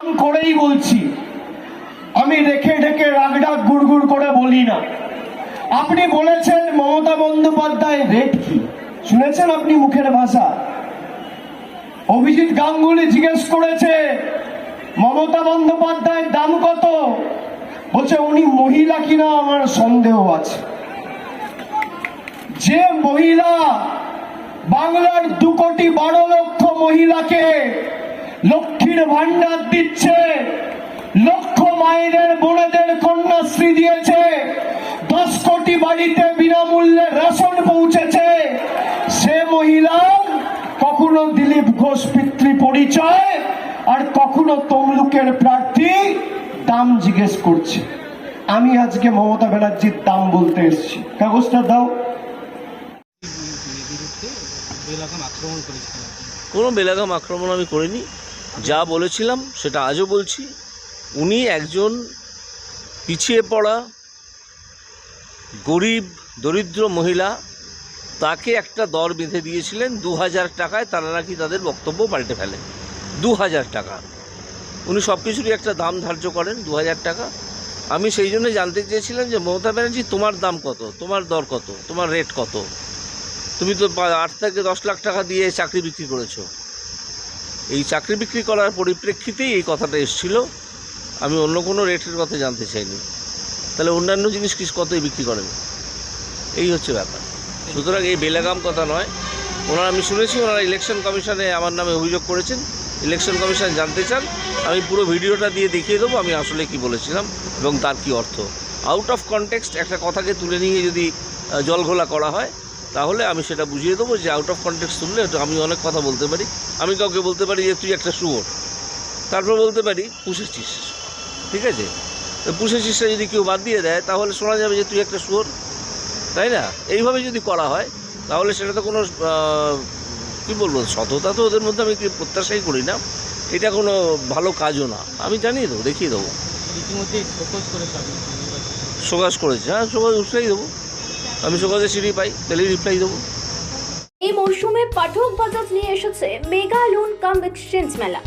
করেই বলছি, আমি রেখে ঢেকে রাগডাক গুড়গুড় করে বলি না। আপনি বলেছেন মমতা বন্দ্যোপাধ্যায় রেট কি? শুনেছেন আপনি মুখের ভাষা? অভিজিৎ গাঙ্গুলি জিজ্ঞেস করেছে, মমতা বন্দ্যোপাধ্যায়ের দাম কত? বলছে, উনি মহিলা কিনা আমার সন্দেহ আছে। যে মহিলা বাংলার দু কোটি বারো লক্ষ মহিলাকে লক্ষ্মীর ভান্ডার দিচ্ছে। লক্ষ মায়েদের বোনেদের কন্যাশ্রী দিয়েছে। দশ কোটি বাড়িতে বিনামূল্যে রেশন পৌঁছেছে। সে মহিলা কখনো দিলীপ ঘোষ পিতৃ পরিচয় আর কখনো তমলুকের প্রার্থী দাম জিজ্ঞেস করছে। আমি আজকে মমতা ব্যানার্জির দাম বলতে এসেছি। কাগজটা দাও। কোনো বেলাগাম আক্রমণ আমি করিনি। যা বলেছিলাম সেটা আজও বলছি। উনি একজন পিছিয়ে পড়া, গরিব, দরিদ্র মহিলা, তাকে একটা দর বেঁধে দিয়েছিলেন দু হাজার টাকায়, তারা নাকি তাদের বক্তব্য পাল্টে ফেলে। দু হাজার টাকা। উনি সব কিছুরই একটা দাম ধার্য করেন দু হাজার টাকা। আমি সেই জন্য জানতে চেয়েছিলাম যে, মমতা ব্যানার্জি, তোমার দাম কত? তোমার দর কত? তোমার রেট কত? তুমি তো আট থেকে দশ লাখ টাকা দিয়ে চাকরি বিক্রি করেছ। এই চাকরি বিক্রি করার পরিপ্রেক্ষিতেই এই কথাটা এসেছিল। আমি অন্য কোনো রেটের কথা জানতে চাইনি। তাহলে অন্যান্য জিনিস কিস কতই বিক্রি করেন? এই হচ্ছে ব্যাপার। সুতরাং এই বেলাগাম কথা নয়। ওনারা, আমি শুনেছি ওনারা ইলেকশন কমিশনে আমার নামে অভিযোগ করেছেন। ইলেকশন কমিশন জানতে চান। আমি পুরো ভিডিওটা দিয়ে দেখিয়ে দেবো আমি আসলে কি বলেছিলাম এবং তার কি অর্থ। আউট অফ কনটেক্সট একটা কথাকে তুলে নিয়ে যদি জলঘোলা করা হয় তাহলে আমি সেটা বুঝিয়ে দেবো যে আউট অফ কনটেক্সট তুললে এটা আমি অনেক কথা বলতে পারি। আমি কাউকে বলতে পারি যে তুই একটা শুয়োর। তারপর বলতে পারি পুষেছিস। ঠিক আছে? তো পুষেছিসটা যদি কেউ বাদ দিয়ে দেয় তাহলে শোনা যাবে যে তুই একটা শুয়োর। তাই না? এইভাবে যদি করা হয় তাহলে সেটা তো কোনো কি বলব সততা তো ওদের মধ্যে আমি কি প্রত্যাশাই করি না। এটা কোনো ভালো কাজও না। আমি জানিয়ে দেবো দেখিয়ে দেবো। রীতিমধ্যে ফোকাস করেছে হ্যাঁ সোগাস উঠলেই দেবো। আমি সোগাসে সিঁড়ি পাই তাহলেই রিপ্লাই দেবো। এই মরশুমে পাঠক বাজাজ নিয়ে এসেছে মেগা লোন কাম এক্সচেঞ্জ মেলা।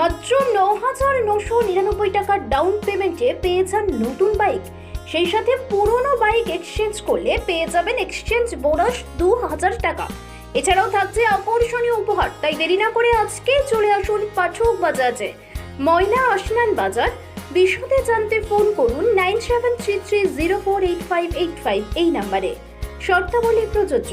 মাত্র ন হাজার নশো নিরানব্বই টাকার ডাউন পেমেন্টে পেয়ে যান নতুন বাইক সেই সাথে পুরনো বাইক এক্সচেঞ্জ করলে পেয়ে যাবেন এক্সচেঞ্জ বোনাস দু হাজার টাকা। এছাড়াও থাকছে আকর্ষণীয় উপহার, তাই দেরি না করে আজকে চলে আসুন পাঠক বাজাজে। ময়না আসনান বাজার বিশদে জানতে ফোন করুন nine seven three three zero four eight five eight five এই নাম্বারে শর্তাবলী প্রযোজ্য।